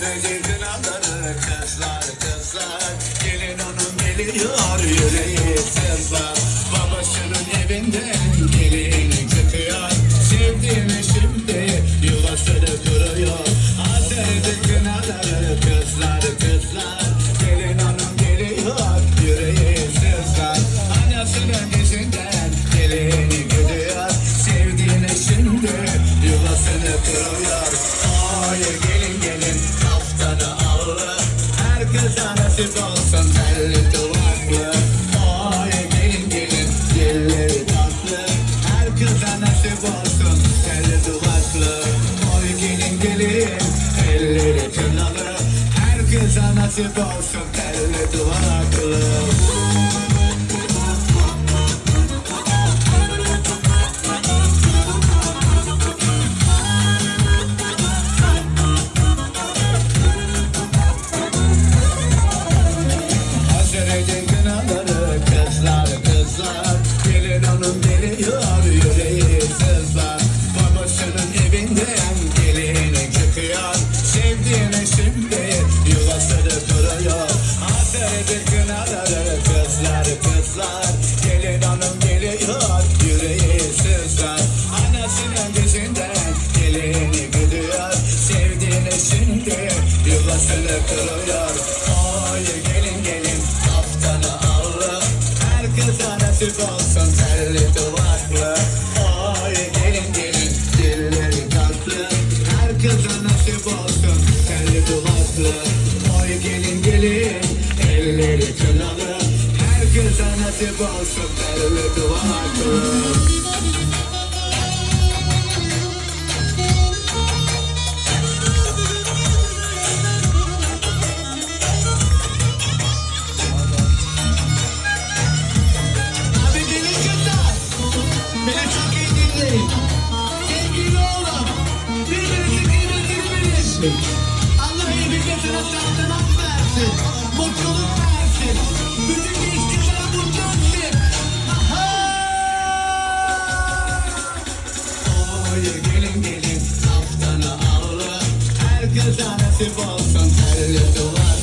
görecek Gelin onun geliyor yüreği sızlar. Babasının evinden gelin çıkıyor. Sevdiğini şimdi yuvasını kırıyor Hazreti kızlar kızlar. Gelin onun geliyor yüreği sızlar. Anasının izinden gelin gidiyor. Sevdiğini şimdi yuvasını kırıyor Nasip olsun telli duvaklı Ay gelin gelin dilleri tatlı. Herkese nasip olsun telli duvaklı Oy gelin gelin elleri tırnalı Herkese nasip olsun telli duvaklı kuruyor Oy gelin gelin haftanı allı Herkese nasip olsun telli duvaklı Oy gelin gelin dilleri tatlı Herkese nasip olsun telli duvaklı Oy gelin gelin elleri kınalı Herkese nasip olsun telli duvaklı bilin. Allah iyiliklerine sağlık versin. Mutluluk versin. Bütün mutlu etsin. Aha! Oy gelin gelin haftanı avla. Herkese nasip olsun. Telli duvar.